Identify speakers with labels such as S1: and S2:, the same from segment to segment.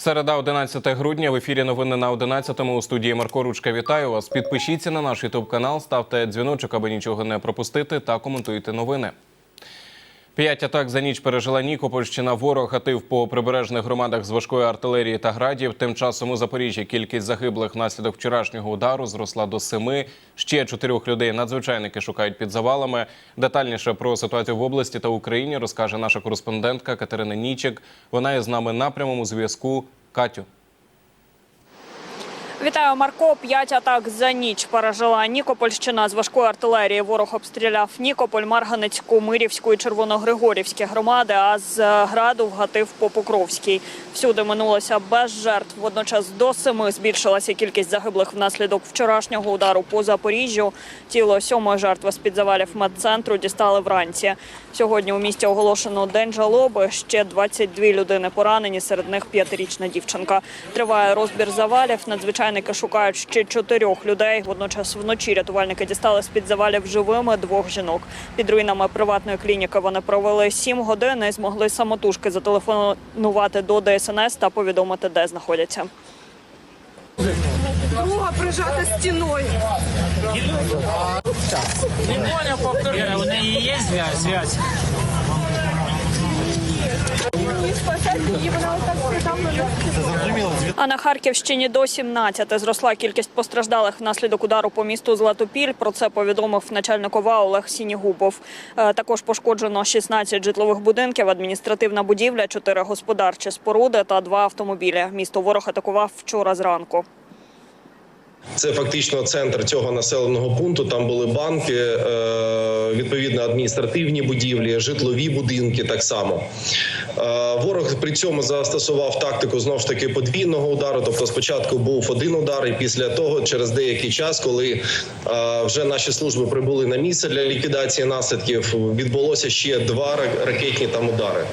S1: Середа 11 грудня в ефірі новини на 11-му у студії Марко Ручка. Вітаю вас. Підпишіться на наш ютуб канал, ставте дзвіночок, аби нічого не пропустити, та коментуйте новини. П'ять атак за ніч пережила Нікопольщина. Ворог гатив по прибережних громадах з важкої артилерії та градів. Тим часом у Запоріжжі кількість загиблих внаслідок вчорашнього удару зросла до семи. Ще чотирьох людей надзвичайники шукають під завалами. Детальніше про ситуацію в області та Україні розкаже наша кореспондентка Катерина Нічик. Вона є з нами на прямому зв'язку. Катю.
S2: Вітаю, Марко. П'ять атак за ніч пережила Нікопольщина з важкої артилерії. Ворог обстріляв Нікополь, Марганецьку, Мирівську і Червоногригорівські громади. А з граду вгатив по Покровській. Всюди минулося без жертв. Водночас до семи збільшилася кількість загиблих внаслідок вчорашнього удару по Запоріжжю. Тіло сьомої жертви з під завалів медцентру дістали вранці. Сьогодні у місті оголошено день жалоби. Ще 22 людини поранені. Серед них п'ятирічна дівчинка. Триває розбір завалів. Надзвичайники шукають ще чотирьох людей. Водночас вночі рятувальники дістали з під завалів живими двох жінок. Під руїнами приватної клініки вони провели сім годин і змогли самотужки зателефонувати до ДСНС та повідомити, де знаходяться.
S3: Друга прижата стіною.
S4: Вера, у неї є зв'язь?
S2: А на Харківщині до 17 зросла кількість постраждалих внаслідок удару по місту Златопіль. Про це повідомив начальник ОВА Олег Сінігубов. Е, Також пошкоджено 16 житлових будинків, адміністративна будівля, 4 господарчі споруди та 2 автомобілі. Місто ворог атакував вчора зранку.
S5: Це фактично центр цього населеного пункту. Там були банки, е, відповідно адміністративні будівлі, житлові будинки. Так само Е, ворог при цьому застосував тактику знов ж таки подвійного удару. Тобто, спочатку був один удар, і після того, через деякий час, коли е, вже наші служби прибули на місце для ліквідації наслідків, відбулося ще два ра- ракетні там удари.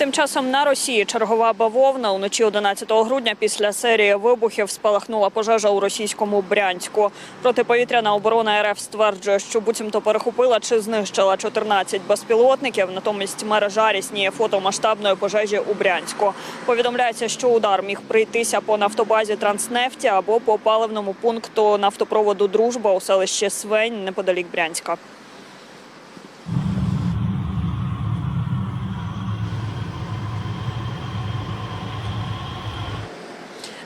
S2: Тим часом на Росії чергова бавовна уночі 11 грудня після серії вибухів спалахнула пожежа у російському Брянську. Протиповітряна оборона РФ стверджує, що буцімто перехопила чи знищила 14 безпілотників. Натомість мережа рісніє фото масштабної пожежі у Брянську. Повідомляється, що удар міг прийтися по нафтобазі Транснефті або по паливному пункту нафтопроводу Дружба у селищі Свень неподалік Брянська.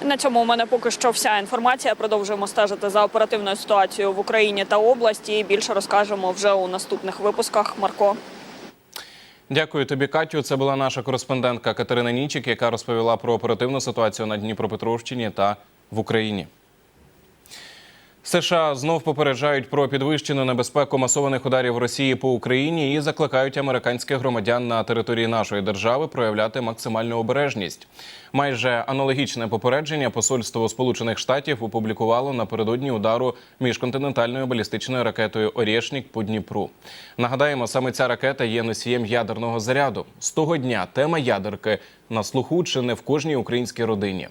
S2: На цьому у мене поки що вся інформація. Продовжуємо стежити за оперативною ситуацією в Україні та області. Більше розкажемо вже у наступних випусках. Марко.
S1: Дякую тобі, Катю. Це була наша кореспондентка Катерина Нічик, яка розповіла про оперативну ситуацію на Дніпропетровщині та в Україні. США знов попереджають про підвищену небезпеку масованих ударів Росії по Україні і закликають американських громадян на території нашої держави проявляти максимальну обережність. Майже аналогічне попередження посольство Сполучених Штатів опублікувало напередодні удару міжконтинентальною балістичною ракетою Орєшнік по Дніпру. Нагадаємо, саме ця ракета є носієм ядерного заряду. З того дня тема ядерки на слуху чи не в кожній українській родині.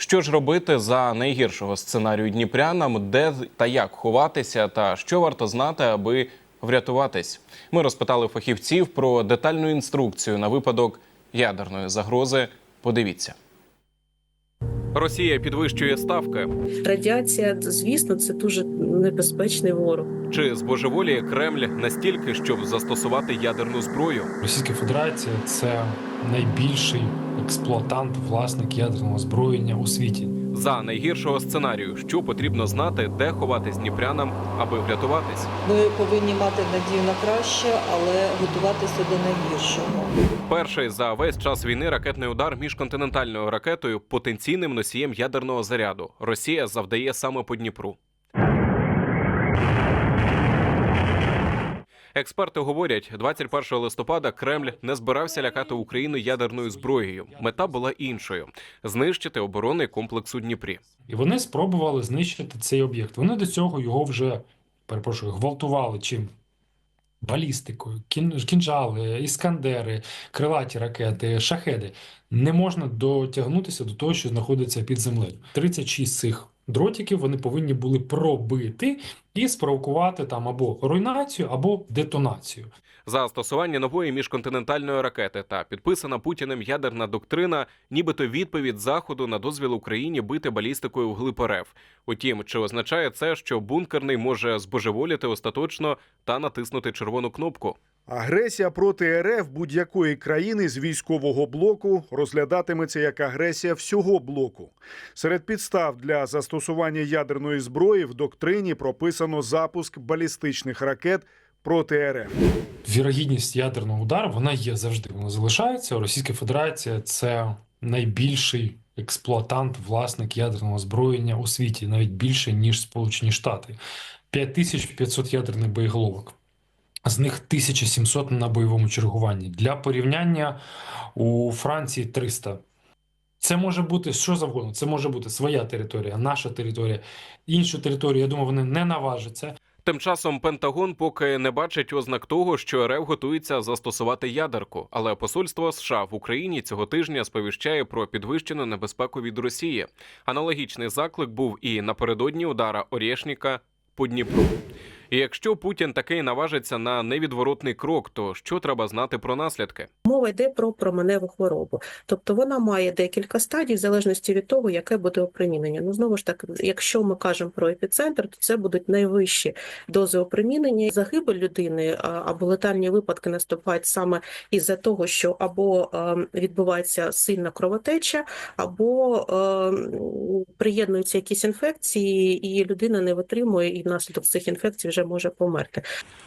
S1: Що ж робити за найгіршого сценарію дніпрянам, де та як ховатися, та що варто знати, аби врятуватись? Ми розпитали фахівців про детальну інструкцію на випадок ядерної загрози. Подивіться. Росія підвищує ставки.
S6: Радіація, звісно, це дуже небезпечний ворог.
S1: Чи збожеволіє Кремль настільки, щоб застосувати ядерну зброю?
S7: Російська Федерація це найбільший експлуатант, власник ядерного озброєння у світі.
S1: За найгіршого сценарію, що потрібно знати, де ховатись дніпрянам, аби врятуватись?
S8: Ми повинні мати надію на краще, але готуватися до найгіршого.
S1: Перший за весь час війни ракетний удар міжконтинентальною ракетою потенційним носієм ядерного заряду. Росія завдає саме по Дніпру. Експерти говорять, 21 листопада Кремль не збирався лякати Україну ядерною зброєю. Мета була іншою знищити оборонний комплекс у Дніпрі.
S7: І вони спробували знищити цей об'єкт. Вони до цього його вже перепрошую, гвалтували чим? Балістикою, кінжали, іскандери, крилаті ракети, шахеди. Не можна дотягнутися до того, що знаходиться під землею. 36 цих дротиків вони повинні були пробити і спровокувати там або руйнацію, або детонацію.
S1: Застосування нової міжконтинентальної ракети та підписана Путіним ядерна доктрина, нібито відповідь заходу на дозвіл Україні бити балістикою в глиб РФ. Утім, чи означає це, що бункерний може збожеволіти остаточно та натиснути червону кнопку?
S9: Агресія проти РФ будь-якої країни з військового блоку розглядатиметься як агресія всього блоку. Серед підстав для застосування ядерної зброї в доктрині прописано запуск балістичних ракет проти РФ.
S7: Вірогідність ядерного удару вона є завжди. Вона залишається. Російська Федерація це найбільший експлуатант, власник ядерного озброєння у світі, навіть більше ніж Сполучені Штати. 5500 ядерних боєголовок. З них 1700 на бойовому чергуванні. Для порівняння у Франції 300. Це може бути що завгодно. Це може бути своя територія, наша територія, іншу територію. Я думаю, вони не наважаться.
S1: Тим часом Пентагон поки не бачить ознак того, що РФ готується застосувати ядерку. Але посольство США в Україні цього тижня сповіщає про підвищену небезпеку від Росії. Аналогічний заклик був і напередодні удара Орєшніка по Дніпру. І якщо Путін таки наважиться на невідворотний крок, то що треба знати про наслідки?
S6: Мова йде про променеву хворобу. Тобто вона має декілька стадій, в залежності від того, яке буде опромінення. Ну знову ж таки, якщо ми кажемо про епіцентр, то це будуть найвищі дози опромінення. Загибель людини або летальні випадки наступають саме із-за того, що або е, відбувається сильна кровотеча, або е, приєднуються якісь інфекції, і людина не витримує, і внаслідок цих інфекцій вже може померти.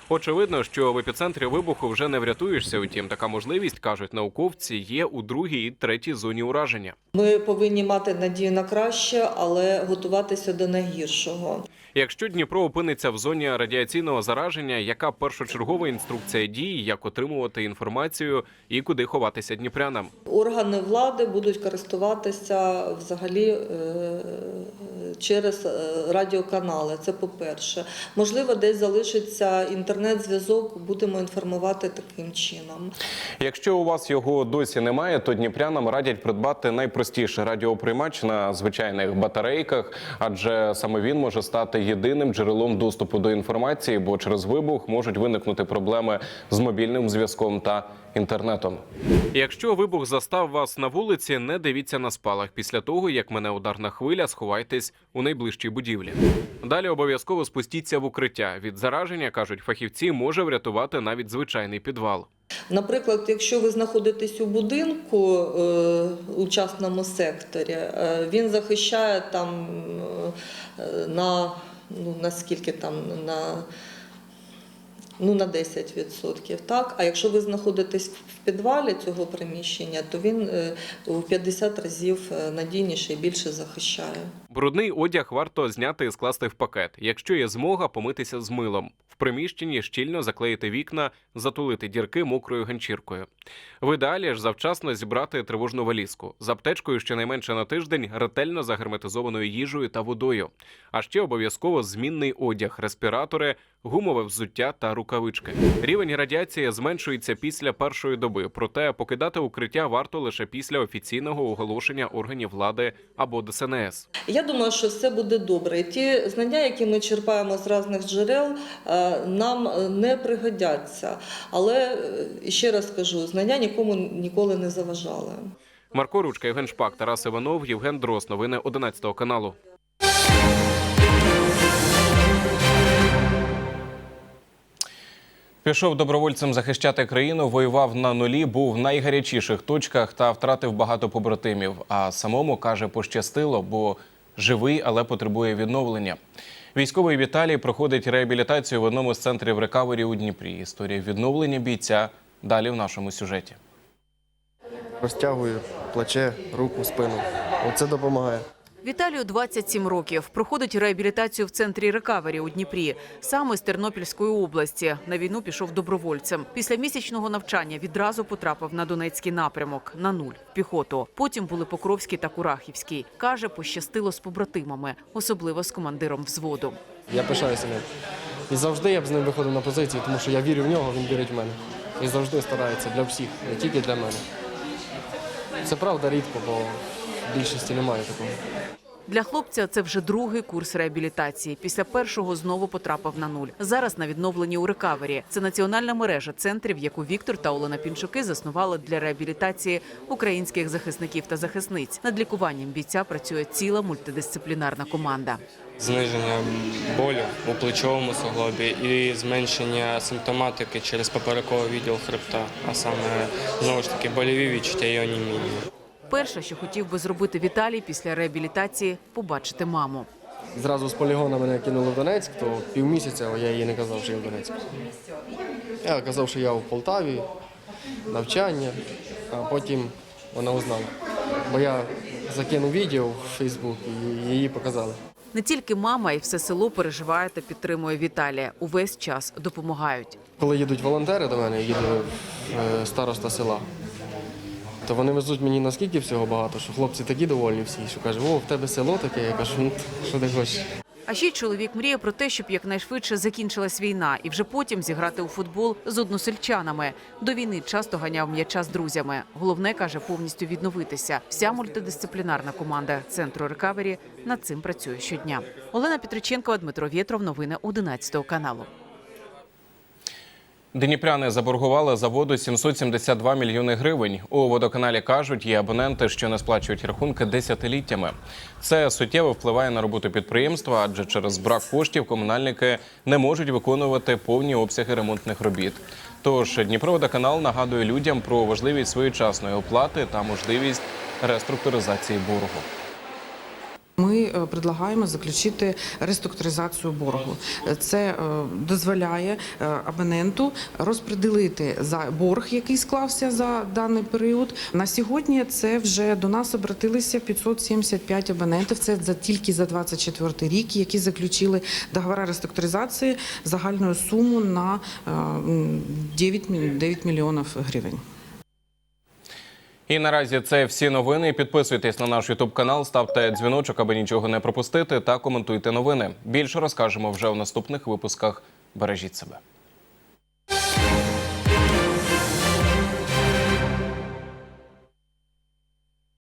S1: Очевидно, що в епіцентрі вибуху вже не врятуєшся. Утім, така можливість кажуть науковці є у другій і третій зоні ураження.
S8: Ми повинні мати надію на краще, але готуватися до найгіршого.
S1: Якщо Дніпро опиниться в зоні радіаційного зараження, яка першочергова інструкція дій, як отримувати інформацію і куди ховатися дніпрянам?
S8: Органи влади будуть користуватися взагалі е, через е, радіоканали. Це по-перше. Можливо, десь залишиться інтернет-зв'язок, будемо інформувати таким чином.
S1: Якщо у вас його досі немає, то дніпрянам радять придбати найпростіший радіоприймач на звичайних батарейках, адже саме він може стати єдиним джерелом доступу до інформації, бо через вибух можуть виникнути проблеми з мобільним зв'язком та інтернетом. Якщо вибух застав вас на вулиці, не дивіться на спалах. Після того, як мене ударна хвиля, сховайтесь у найближчій будівлі. Далі обов'язково спустіться в укриття. Від зараження кажуть фахівці, може врятувати навіть звичайний підвал.
S8: Наприклад, якщо ви знаходитесь у будинку е, у частному секторі, е, він захищає там е, на ну наскільки там на. Ну, на 10%, так? А якщо ви знаходитесь в підвалі цього приміщення, то він е, у 50 разів е, надійніше і більше захищає.
S1: Брудний одяг варто зняти і скласти в пакет. Якщо є змога, помитися з милом. В приміщенні щільно заклеїти вікна, затулити дірки мокрою ганчіркою. В ідеалі ж завчасно зібрати тривожну валізку з аптечкою щонайменше на тиждень, ретельно загерметизованою їжею та водою. А ще обов'язково змінний одяг, респіратори, гумове взуття та рукавички. Рівень радіації зменшується після першої доби, проте покидати укриття варто лише після офіційного оголошення органів влади або ДСНС.
S8: Я думаю, що все буде добре. І ті знання, які ми черпаємо з різних джерел, е, нам е, не пригодяться. Але е, ще раз кажу, знання нікому ніколи не заважали.
S1: Марко Ручка, Євген Шпак, Тарас Іванов, Євген Дрос. Новини 11 каналу. Пішов добровольцем захищати країну, воював на нулі, був в найгарячіших точках та втратив багато побратимів. А самому каже, пощастило, бо живий, але потребує відновлення. Військовий Віталій проходить реабілітацію в одному з центрів рекавері у Дніпрі. Історія відновлення бійця далі в нашому сюжеті.
S10: Розтягую плече, руку, спину. Оце допомагає.
S11: Віталію 27 років. Проходить реабілітацію в центрі рекавері у Дніпрі. Саме з Тернопільської області. На війну пішов добровольцем. Після місячного навчання відразу потрапив на Донецький напрямок на нуль піхоту. Потім були Покровський та Курахівський. Каже, пощастило з побратимами, особливо з командиром взводу.
S10: Я пишаюся ним. І завжди я б з ним виходив на позиції, тому що я вірю в нього, він вірить в мене. І завжди старається для всіх, не тільки для мене. Це правда рідко, бо в більшості немає такого.
S11: Для хлопця це вже другий курс реабілітації. Після першого знову потрапив на нуль. Зараз на відновленні у рекавері. Це національна мережа центрів, яку Віктор та Олена Пінчуки заснували для реабілітації українських захисників та захисниць. Над лікуванням бійця працює ціла мультидисциплінарна команда.
S10: Зниження болю у плечовому суглобі і зменшення симптоматики через поперековий відділ хребта, а саме знову ж таки больові відчуття і оніміння.
S11: Перше, що хотів би зробити Віталій після реабілітації, побачити маму.
S10: Зразу з полігона мене кинули в Донецьк, то півмісяця я їй не казав, що я в Донецьку. Я казав, що я в Полтаві, навчання, а потім вона узнала. Бо я закинув відео в Фейсбук і її показали.
S11: Не тільки мама, і все село переживає та підтримує Віталія. Увесь час допомагають.
S10: Коли їдуть волонтери до мене, їде староста села, то вони везуть мені наскільки всього багато, що хлопці такі довольні всі, що кажуть, о, в тебе село таке, я кажу, ну, що ти хочеш.
S11: А ще чоловік мріє про те, щоб якнайшвидше закінчилась війна, і вже потім зіграти у футбол з односельчанами. До війни часто ганяв м'яча з друзями. Головне каже повністю відновитися. Вся мультидисциплінарна команда центру рекавері над цим працює щодня. Олена Петриченкова, Дмитро Вєтров. Новини 11 каналу.
S1: Дніпряни заборгували за воду 772 мільйони гривень. У водоканалі кажуть, є абоненти, що не сплачують рахунки десятиліттями. Це суттєво впливає на роботу підприємства, адже через брак коштів комунальники не можуть виконувати повні обсяги ремонтних робіт. Тож Дніпроводоканал нагадує людям про важливість своєчасної оплати та можливість реструктуризації боргу.
S3: Е, предлагаємо заключити реструктуризацію боргу. Це е, дозволяє е, абоненту розподілити за борг, який склався за даний період. На сьогодні це вже до нас обратилися 575 абонентів. Це за тільки за 24 рік, які заключили договори реструктуризації загальною суму на е, 9, 9 мільйонів гривень.
S1: І наразі це всі новини. Підписуйтесь на наш Ютуб канал, ставте дзвіночок, аби нічого не пропустити, та коментуйте новини. Більше розкажемо вже у наступних випусках. Бережіть себе.